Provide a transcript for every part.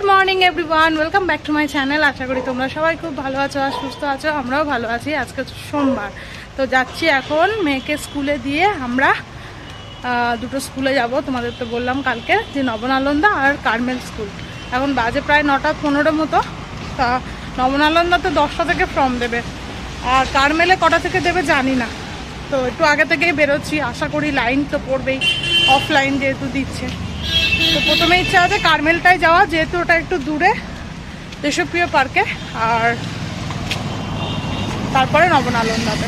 Good morning everyone welcome back to my channel আশা করি তোমরা সবাই খুব ভালো আছো আর সুস্থ আছো, আমরাও ভালো আছি। আজকে সোমবার। তো যাচ্ছি এখন মেয়েকে স্কুলে দিয়ে আমরা দুটো স্কুলে যাব। তোমাদের তো বললাম কালকে যে নবনালন্দা আর কার্মেল স্কুল। এখন বাজে প্রায় নটা পনেরো মতো। তা নবনালন্দাতে দশটা থেকে ফর্ম দেবে। আর কার্মেলে কটা থেকে দেবে জানি না। তো একটু আগে থেকেই বেরোচ্ছি। আশা করি লাইন তো পড়বেই। অফলাইন যেহেতু দিচ্ছে। তো প্রথমে ইচ্ছা আছে কার্মেলটায় যাওয়া যেহেতু ওটা একটু দূরে দেশপ্রিয় পার্কে। আর তারপরে নবনালন্দাতে।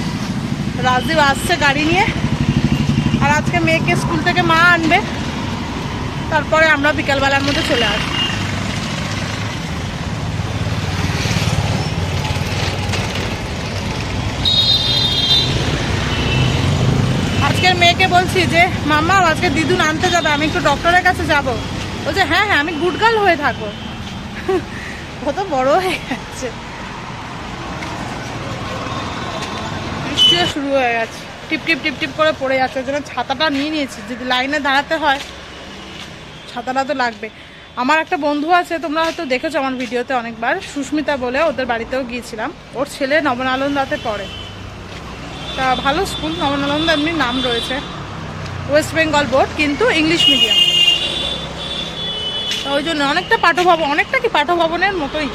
রাজদীপ আসছে গাড়ি নিয়ে, আর আজকে মেয়েকে স্কুল থেকে মা আনবে। তারপরে আমরা বিকালবেলার মধ্যে চলে আসব। আজকের মেয়েকে বলছি যে, মাম্মা, আজকে দিদুন আনতে যাবে, আমি একটু ডক্টরের কাছে যাব। বলছে হ্যাঁ হ্যাঁ আমি গুডগার্ল হয়ে থাকব। কত বড় হয়ে গেছে। বৃষ্টিও শুরু হয়ে গেছে। টিপ টিপ টিপ টিপ করে পড়ে যাচ্ছে। ওই জন্য ছাতাটা নিয়ে নিয়েছি। যদি লাইনে দাঁড়াতে হয়, ছাতাটা তো লাগবে। আমার একটা বন্ধু আছে, তোমরা হয়তো দেখেছ আমার ভিডিওতে অনেকবার, সুস্মিতা বলে, ওদের বাড়িতেও গিয়েছিলাম। ওর ছেলে নবনালন্দাতে পড়ে। তা ভালো স্কুল নবনানন্দ এমনি নাম রয়েছে। ওয়েস্ট বেঙ্গল বোর্ড কিন্তু ইংলিশ মিডিয়াম তা ওই জন্য অনেকটা পাঠভবন, অনেকটা কি পাঠভবনের মতোই।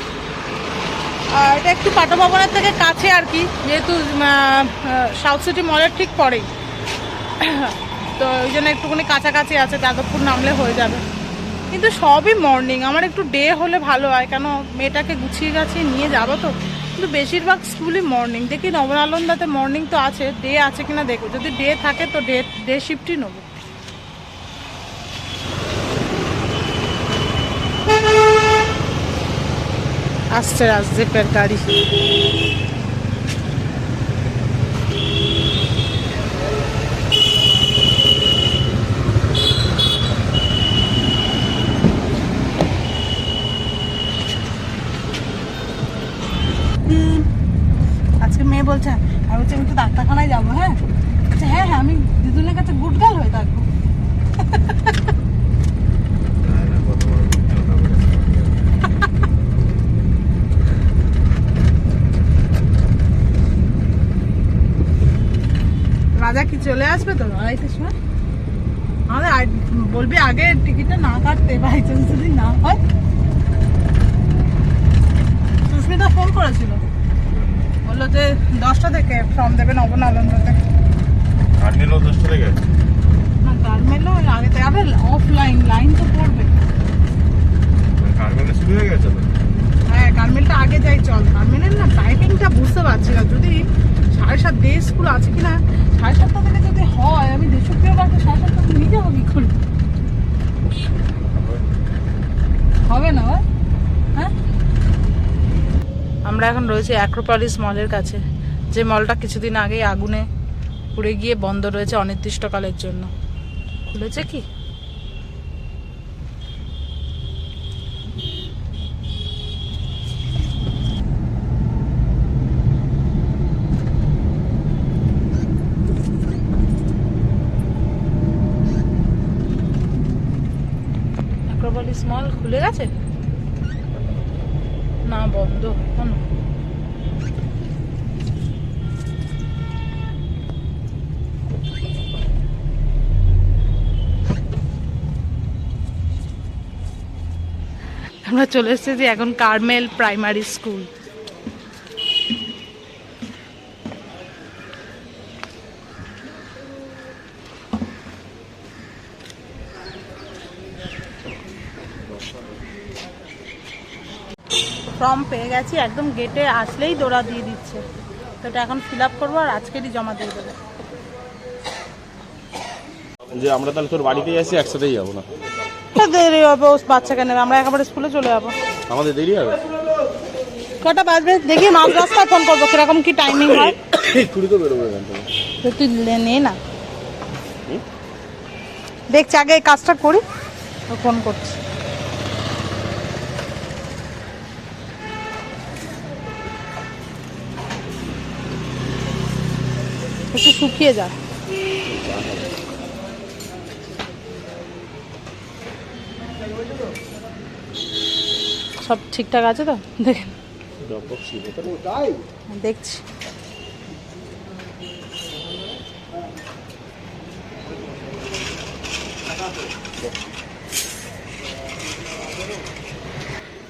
আর এটা একটু পাঠভবনের থেকে কাছে আর কি, যেহেতু সাউথ সিটি মলের ঠিক পরেই। তো ওই জন্য একটুখানি কাছাকাছি আছে, যাদবপুর নামলে হয়ে যাবে। কিন্তু সবই মর্নিং আমার একটু ডে হলে ভালো হয়, কেন মেয়েটাকে গুছিয়ে গাছিয়ে নিয়ে যাব তো? কিন্তু বেশিরভাগ স্কুলই মর্নিং দেখি নবনালন্দাতে মর্নিং তো আছে ডে আছে কিনা দেখো যদি ডে থাকে তো ডে ডে শিফটই নেব। আসছে রাজদীপের গাড়ি আজকে মেয়ে বলছে, আমি বলছি, আমি তো ডাক্তারখানায় যাব হ্যাঁ? বলছে হ্যাঁ হ্যাঁ আমি দিদুনের কাছে গুড গার্ল হয়ে থাকব। রাজা কি চলে আসবে তো আড়াইটের সময় আমাদের আর- বলবি আগে টিকিটটা না কাটতে বাই চান্স যদি না হয়। সুস্মিতা ফোন করেছিল। বলল যে দশটা থেকে ফর্ম দেবে নবনালন্দাতে কার্নেলও দশটা থেকে? না গার্মেন্টও আগে থেকে। আবার অফলাইন লাইন তো পড়বে। কার্নেলে শুরু হয়ে গেছে তো? হ্যাঁ গার্মেন্টটা আগে যাই চল। গার্মেন্টের না টাইমিংটা বুঝতে পারছি না। যদি সাড়ে সাত ডে স্কুল আছে কিনা সাড়ে সাতটা থেকে যদি হয় আমি দেশপ্রিয় পার্কে সাড়ে সাতটা থেকে নিয়ে যাব কি করে? হবে না? হ্যাঁ? আমরা এখন রয়েছি অ্যাক্রোপলিস মলের কাছে। যে মলটা কিছুদিন আগেই আগুনে পুড়ে গিয়ে বন্ধ রয়েছে অনির্দিষ্টকালের জন্য। খুলেছে কি? অ্যাক্রোপলিস মল খুলে গেছে? বন্ধ no? আমরা চলে এসেছি এখন কার্মেল প্রাইমারি স্কুল ফর্ম পেয়ে গেছি একদম গেটে আসলেই দৌড়া দিয়ে দিচ্ছে। তো এটা এখন ফিল আপ করব আর আজকেরই জমা দিয়ে দেবো। যে আমরা তাহলে তোর বাড়িতেই আসি একসাথেই যাব না? দেরি হবে ও বাচ্চাকে নেবে আমরা একেবারে স্কুলে চলে যাব। আমাদের দেরি হবে? কটা বাজবে? দেখি মাঝ রাস্তায় ফোন করব কীরকম কি টাইমিং হয়। কুড়ি তো বেরোবো এখান থেকে। তুই নে না। দেখছি আগে এই কাজটা করি ফোন করছি। শুকিয়ে যা সব ঠিকঠাক আছে তো? দেখেন। দেখছি।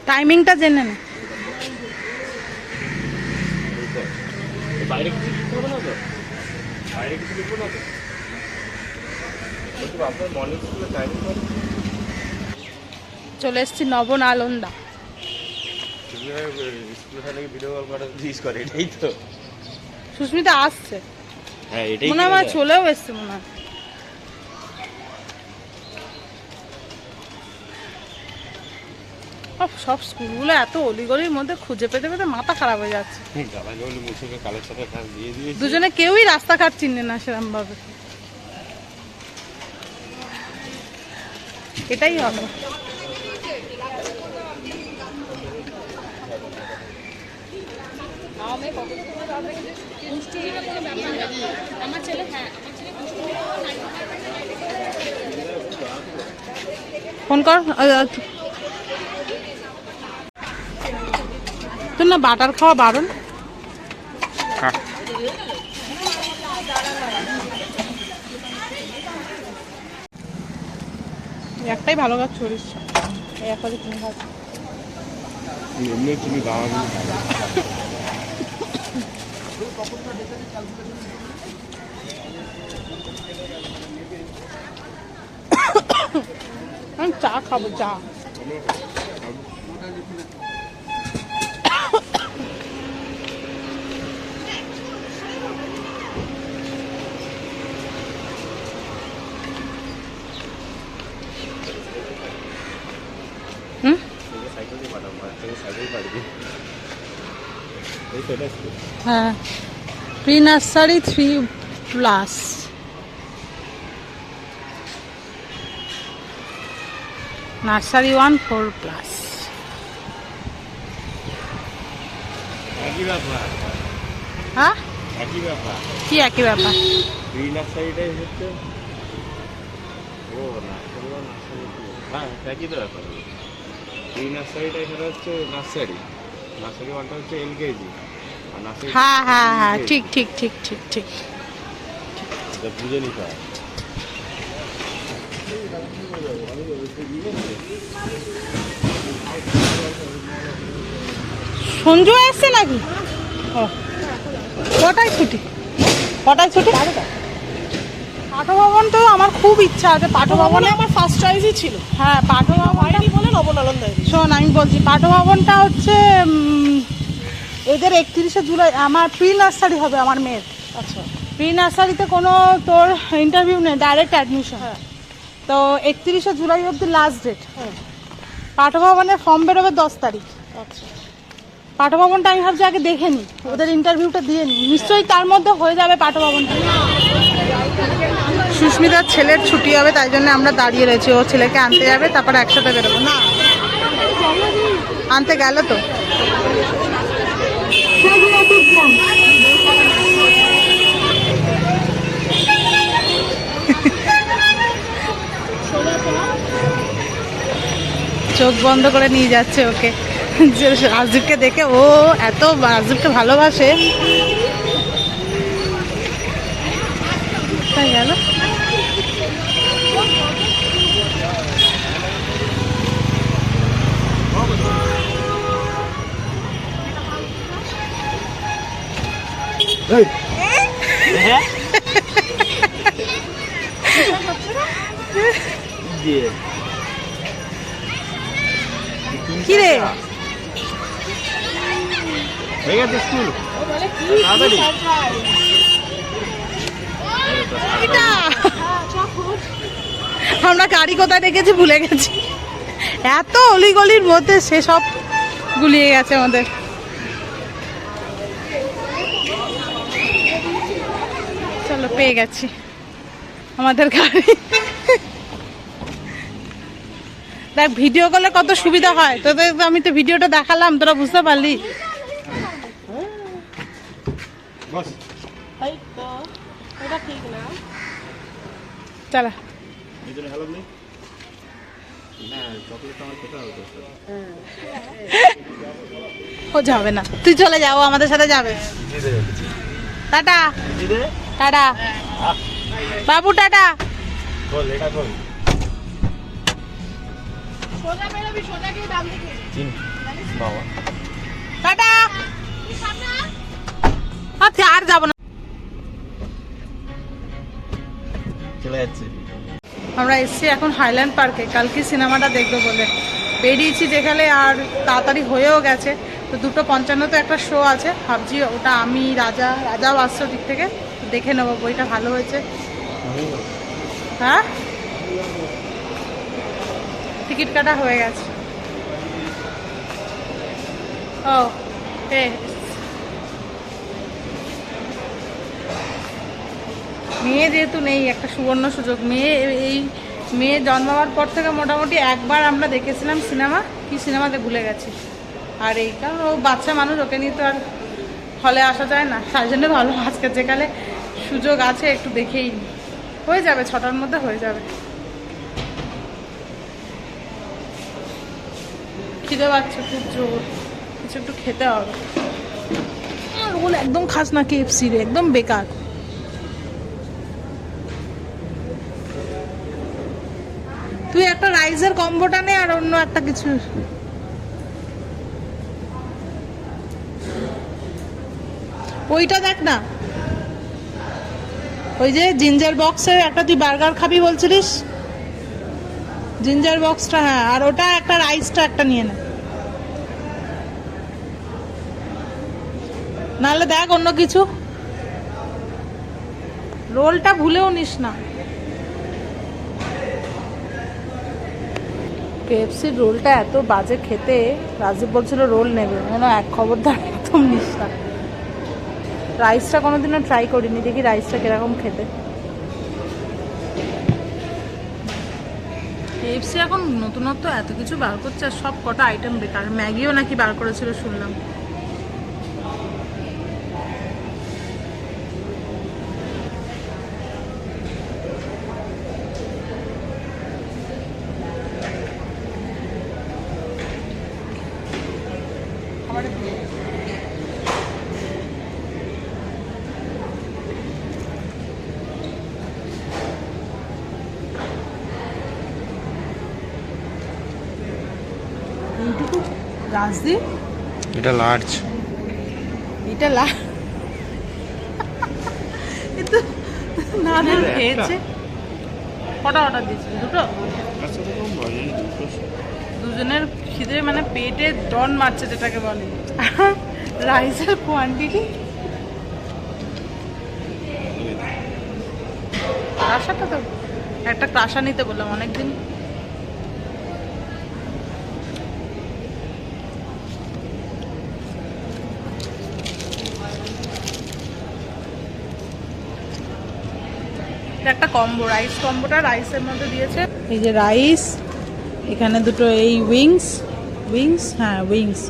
টাইমিংটা জেনে নে বাইরে কিছু লিখতে হবে না তো বাইরে কিছু লিখব না তো? আপনার মর্নিং স্কুলে টাইমিং করে চলে এসেছি নবন আলন্দা সুস্মিতা আসছে। হ্যাঁ এটাই মনে হয় চলেও এসছে মনে হয়। সব স্কুলগুলো এত অলিগলির মধ্যে খুঁজে পেতে পেতে মাথা খারাপ হয়ে যাচ্ছে। দুজনে কেউই রাস্তাঘাট চিনে না সেরকম ভাবে এটাই হবে। ফোন কর তোর না বাটার খাওয়া বারণ। একটাই ভালো গাছ এই একটা যে কিনে এমনি আমি চা খাব চা হুম সাইকেল দিয়ে পাঠাবো মার থেকে সাইকেল পাঠিয়ে এই তো এটা স্কুল হ্যাঁ। Pre nursery three plus nursery one four plus একই ব্যাপার। হ্যাঁ? একই ব্যাপার। কি একই ব্যাপার? প্রি নার্সারিটাই হচ্ছে ও নার্সারি বা নার্সারি হ্যাঁ একই তো ব্যাপার। প্রি নার্সারিটা এখানে হচ্ছে নার্সারি। নার্সারি ওয়ানটা হচ্ছে এলকেজি। হ্যাঁ হ্যাঁ হ্যাঁ ঠিক ঠিক ঠিক ঠিক ঠিক। বুঝে নিতে হয়। সঞ্জু এসছে নাকি? ও কটায় ছুটি? কটায় ছুটি? পাঠভবন তো আমার খুব ইচ্ছা আছে। পাঠভবনে আমার ফার্স্ট চয়েসই ছিল। হ্যাঁ পাঠভবনটা বলে? নবনালন্দায় শোন আমি বলছি পাঠভবনটা হচ্ছে এদের একত্রিশে জুলাই আমার প্রি নার্সারি হবে আমার মেয়ের। আচ্ছা। প্রি নার্সারিতে কোনো তোর ইন্টারভিউ নেই ডাইরেক্ট অ্যাডমিশন হ্যাঁ। তো একত্রিশে জুলাই অবধি লাস্ট ডেট হ্যাঁ। পাঠভবনের ফর্ম বেরোবে দশ তারিখ। আচ্ছা। পাঠভবনটা আমি ভাবছি আগে দেখে নিই ওদের ইন্টারভিউটা দিয়ে নিই নিশ্চয়ই তার মধ্যে হয়ে যাবে পাঠভবনটা সুস্মিতার ছেলের ছুটি হবে, তাই জন্য আমরা দাঁড়িয়ে রয়েছি। ও ছেলেকে আনতে যাবে, তারপর একসাথে বেরোবো, না? আনতে গেল তো। চোখ বন্ধ করে নিয়ে যাচ্ছে ওকে। যে রাজদীপকে দেখে ও এত রাজদীপকে ভালোবাসে। গেল? কি রে? হয়ে গেছে স্কুল তাড়াতাড়ি। আমরা গাড়ি কোথায় রেখেছি ভুলে গেছি। এত অলিগলির মধ্যে সেসব গুলিয়ে গেছে আমাদের। চলো পেয়ে গেছি। আমাদের গাড়ি। দেখ ভিডিও করলে কত সুবিধা হয়। তোদের তো আমি তো ভিডিওটা দেখালাম তোরা বুঝতে পারলি। বস। তাই তো এটা ঠিক না। চলা। এই জন্য হ্যালো নেই ও যাবে না। তুই চলে যাও আমাদের সাথে যাবে। টাটা। টাটা। বাবু টাটা। বল আচ্ছা আর যাব না। চলে যাচ্ছে। আমরা এসছি এখন হাইল্যান্ড পার্কে। কালকে সিনেমাটা দেখব বলে। বেরিয়েছি যেখানে আর তাড়াতাড়ি হয়েও গেছে। তো দুটো পঞ্চান্ন তো একটা শো আছে। ভাবছি ওটা আমি রাজা রাজাও আসছে দিক থেকে। দেখে নেব বইটা ভালো হয়েছে। হ্যাঁ? টিকিট কাটা হয়ে গেছে। ও এ মেয়ে যেহেতু নেই, একটা সুবর্ণ সুযোগ। মেয়ে, এই মেয়ে জন্মাবার পর থেকে মোটামুটি একবার আমরা দেখেছিলাম সিনেমা, কি সিনেমাতে ভুলে গেছি। আর এই কারণ ও বাচ্চা মানুষ, ওকে নিয়ে তো আর হলে আসা যায় না। তার জন্য ভালো, আজকে যেকালে সুযোগ আছে, একটু দেখেই। হয়ে যাবে, ছটার মধ্যে হয়ে যাবে। খিদে পাচ্ছে, খুব জোর। কিছু একটু খেতে হবে। রোল একদম খাস না কেএফসি রে, একদম বেকার। তুই একটা রাইসের কম্বোটা নে আর অন্য একটা কিছু। ওইটা দেখ না। ওই যে জিঞ্জার বক্সের একটা তুই বার্গার খাবি বলছিলিস? জিঞ্জার বক্সটা হ্যাঁ আর ওটা একটা রাইসটা একটা নিয়ে নে। নাহলে দেখ অন্য কিছু। রোলটা ভুলেও নিস না। কেএফসির রোলটা এত বাজে খেতে রাজীব বলছিল রোল নেবে। যেন এক খবরদার, একদম নিস না রাইসটা কোনোদিনও ট্রাই করিনি, দেখি রাইসটা কীরকম খেতে। কেএফসি এখন নতুনত্ব এত কিছু বার করছে, আর সব কটা আইটেম বেকার। ম্যাগিও নাকি বার করেছিল, শুনলাম। রাজদীপ এটা লার্জ এটা লা কিন্তু না না একটা? খেয়েছে কটা অর্ডার দিয়েছিল? দুটো? আচ্ছা দুজনের খিদে মানে পেটে ডন মারছে যেটাকে বলে। রাইসের কোয়ান্টিটি ক্রাশারটা তো একটা ক্রাশা নিতে বললাম অনেকদিন। এটা একটা কম্বো রাইস কম্বোটা রাইসের মধ্যে দিয়েছে। এই যে রাইস এখানে দুটো এই উইংস উইংস হ্যাঁ উইংস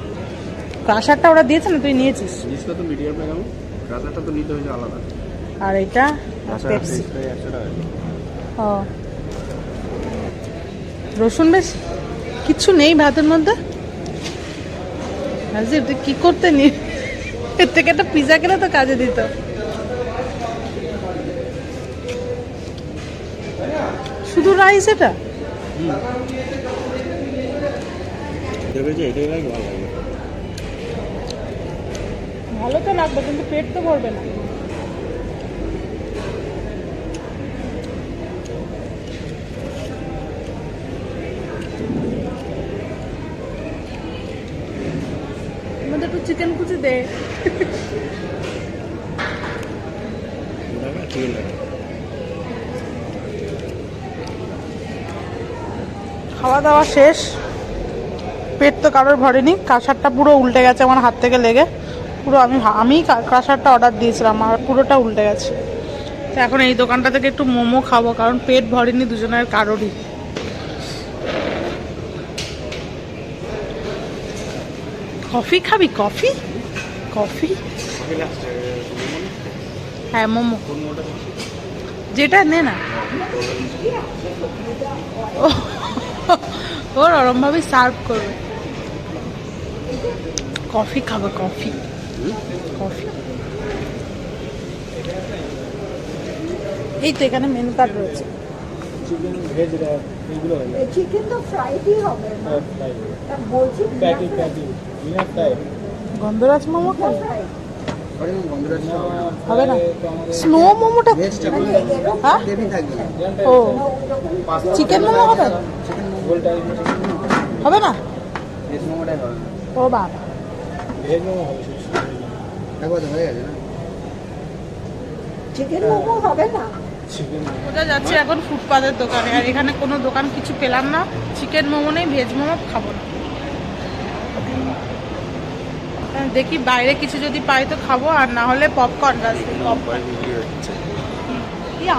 ক্রাশারটা ওরা দিয়েছে না? তুই নিয়েছিস? তো মিডিয়াম লাগাবো রাজাটা তো নিতে হয়েছে আলাদা। আর এটা? পেপসি ও। রসুন বেশ কিচ্ছু নেই ভাতের মধ্যে? কি করতে নি এর থেকে একটা পিজা কিনে তো কাজে দিত। শুধু রাইস এটা? ভালো তো লাগবে, কিন্তু পেট তো ভরবে না। এর একটু চিকেন কুচি দে ওটা চিকেন লাগে খাওয়া দাওয়া শেষ। পেট তো কারোর ভরেনি, কাঁসারটা পুরো উল্টে গেছে আমার হাত থেকে লেগে। পুরো আমি আমি কাঁসারটা অর্ডার দিয়েছিলাম আর পুরোটা উল্টে গেছে। তো এখন এই দোকানটা থেকে একটু মোমো খাব, কারণ পেট ভরেনি দুজনের কারোরই। কফি খাবি? কফি? কফি? হ্যাঁ মোমো। যেটা নে না। ওর ওরমভাবেই সার্ভ করবে। কফি খাব কফি কফি এই তো এখানে মেনু কার্ড রয়েছে। চিকেন ভেজ এইগুলো যায় চিকেন তো ফ্রাইডই হবে বলছি প্যাটি প্যাটি বিনার টাই গন্ধরাজ মোমো খাবে? হবে না। স্নো মোমোটা হ্যাঁ? ও। চিকেন মোমো হবে? হবে না? ও বাবা ভেজ মোমো হবে চিকেন মোমো হবে না? চিকেন যাচ্ছে এখন ফুটপাতের দোকানে আর এখানে কোনো দোকান কিছু পেলাম না। চিকেন মোমো নেই ভেজ মোমো খাব না। হ্যাঁ, দেখি বাইরে কিছু যদি পাই তো খাব আর না হলে পপকর্ন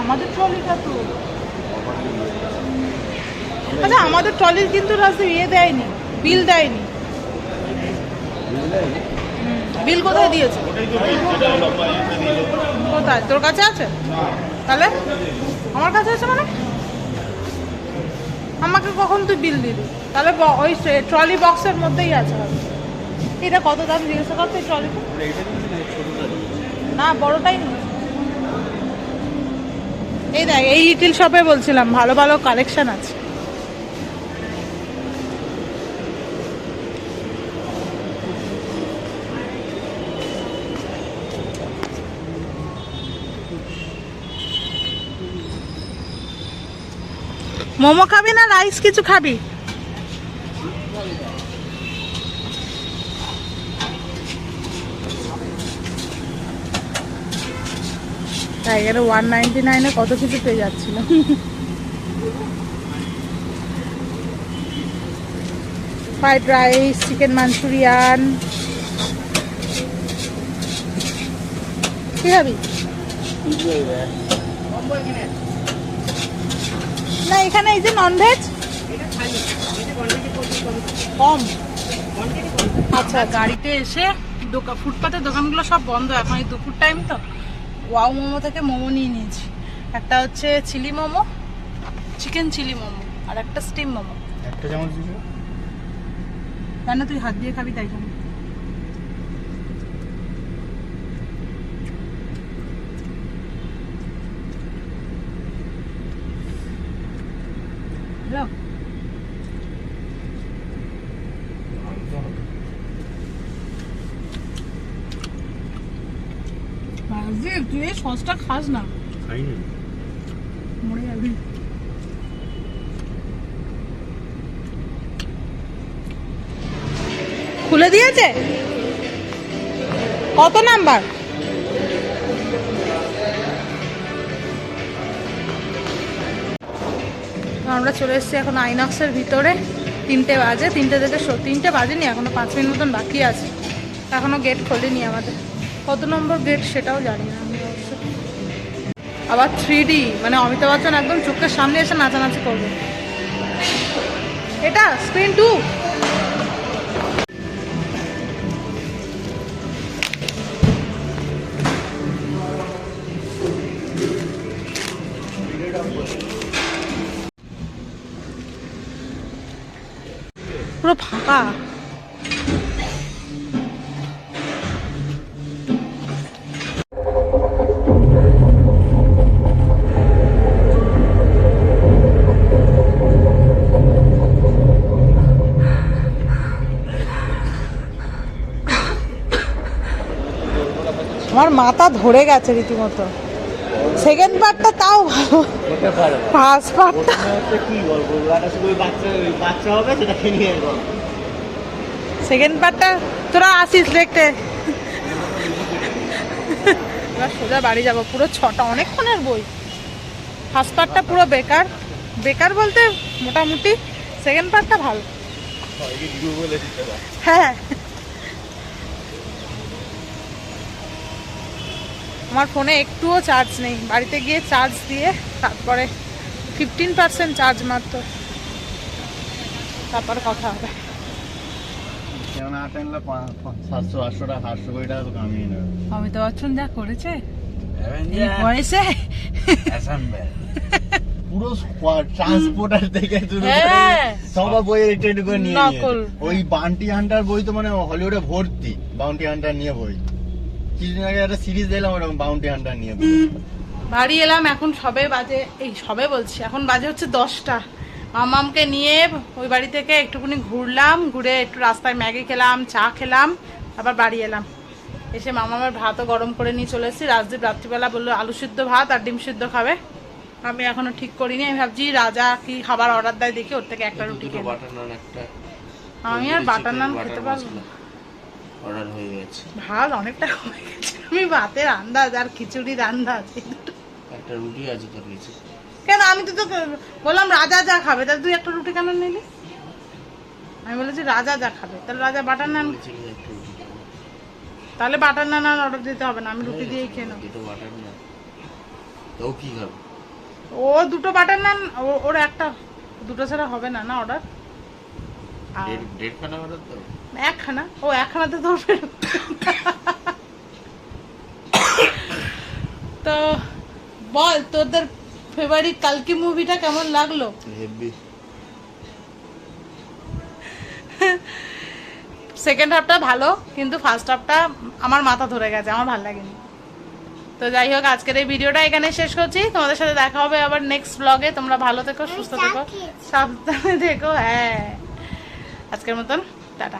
আমাদের ট্রলিটা তো। আচ্ছা আমাদের ট্রলির কিন্তু রাস্তায় ইয়ে দেয়নি, বিল দেয়নি। বিল কোথায় দিয়েছে? কোথায়? তোর কাছে আছে? তাহলে? আমার কাছে আছে মানে? আমাকে কখন তুই বিল দিবি? তাহলে ওই ট্রলি বক্সের মধ্যেই আছে। এটা কত দাম জিজ্ঞাসা করতে ট্রলিটা না, বড়টাই এই দেখ, এই লিটিল শপে বলছিলাম, ভালো ভালো কালেকশন আছে। মোমো খাবি না রাইস কিছু খাবি? টাইগার ওয়ান নাইনটি নাইনে কত কিছু পেয়ে যাচ্ছিল। ফ্রাইড রাইস চিকেন মাঞ্চুরিয়ান কি খাবি? না এখানে এই যে ননভেজ কম। আচ্ছা গাড়িতে এসে দোকান ফুটপাতের দোকানগুলো সব বন্ধ এখন এই দুপুর টাইম তো। ওয়াও মোমো থেকে মোমো নিয়ে নিয়েছি। একটা হচ্ছে chilli momo chicken chilli momo আর একটা স্টিম মোমো। একটা দিছো কেন তুই হাত দিয়ে খাবি তাই জন্য হ্যালো বাজে তুই সসটা খাস না। মরে যাবি। খুলে দিয়েছে? কত নাম্বার? আমরা চলে এসেছি এখন আইনক্সের ভিতরে। তিনটে বাজে তিনটে থেকে তিনটে বাজেনি এখনও পাঁচ মিনিট মতন বাকি আছে। এখনও গেট খোলেনি আমাদের। কত নম্বর গেট সেটাও জানি না। আবার থ্রি মানে অমিতাভ বচ্চন একদম চোখের সামনে এসে নাচানাচি করবে। এটা স্ক্রিন টু পুরো ফাঁকা। আমার মাথা ধরে গেছে রীতিমতো। সেকেন্ড পার্টটা তাও ভালো। ফার্স্ট পার্টটা সেকেন্ড পার্টটা তোরা আসিস দেখতে। এবার সোজা বাড়ি যাব। পুরো ছটা অনেকক্ষণের বই। ফার্স্ট পার্টটা পুরো বেকার। বেকার বলতে মোটামুটি সেকেন্ড পার্টটা ভালো। হ্যাঁ। আমার ফোনে একটুও চার্জ নেই। বাড়িতে গিয়ে চার্জ দিয়ে তারপরে ফিফটিন পার্সেন্ট চার্জ মাত্র তারপরে কথা হবে। অমিতাভ বচ্চন যা করেছে? বয়সে? পুরো ট্রান্সপোর্টার থেকে শুরু করে হ্যাঁ। বই করে নিয়ে। ওই বাউন্টি হান্টার বই তো মানে হলিউডে ভর্তি। বাউন্টি হান্টার নিয়ে বই। কিছুদিন আগে একটা সিরিজ দেখলাম ওরকম বাউন্টি হান্টার নিয়ে। বাড়ি এলাম এখন সবে বাজে এই সবে বলছি এখন বাজে হচ্ছে দশটা। মামামকে নিয়ে ওই বাড়ি থেকে একটুখানি ঘুরলাম ঘুরে একটু রাস্তায় ম্যাগি খেলাম চা খেলাম আবার বাড়ি এলাম। এসে মামামের ভাতও গরম করে নিয়ে চলে এসেছি। রাজদীপ রাত্রিবেলা বলল আলু সিদ্ধ ভাত আর ডিম সিদ্ধ খাবে। আমি এখনও ঠিক করিনি আমি ভাবছি রাজা কি খাবার অর্ডার দেয় দেখি ওর থেকে একটা রুটি খেয়ে আমি আর বাটার নান খেতে পারব না। অর্ডার হয়ে গেছে। ভাত অনেকটা কমে গেছে। আমি ভাতের আন্দাজ আর খিচুড়ির আন্দাজ। দুটো একটা রুটি আছে তোর কাছে কেন? আমি তো তোকে বললাম রাজা যা খাবে। তাহলে তুই একটা রুটি কেন নিলি? আমি বলেছি রাজা যা খাবে। তাহলে রাজা বাটার নান। তাহলে বাটার নান আর অর্ডার দিতে হবে না। আমি রুটি দিয়েই খেয়ে নেব। দুটো বাটার নান। তো ও কি খাবে? ও দুটো বাটার নান ওর একটা। দুটো ছাড়া হবে না না অর্ডার? দেড়খানা অর্ডার তো। একখানা? ও একখানাতে তোর ফেরত। তো বল তোদের ফেভারিট কালকি মুভিটা কেমন লাগল? হেভি সেকেন্ড হাফটা ভালো কিন্তু ফার্স্ট হাফটা আমার মাথা ধরে গেছে আমার ভালো লাগেনি। তো যাই হোক আজকের এই ভিডিওটা এখানে শেষ করছি। তোমাদের সাথে দেখা হবে আবার নেক্সট ব্লগে তোমরা ভালো থেকো সুস্থ থেকো। সাবধানে থেকো হ্যাঁ। আজকের মতন টাটা।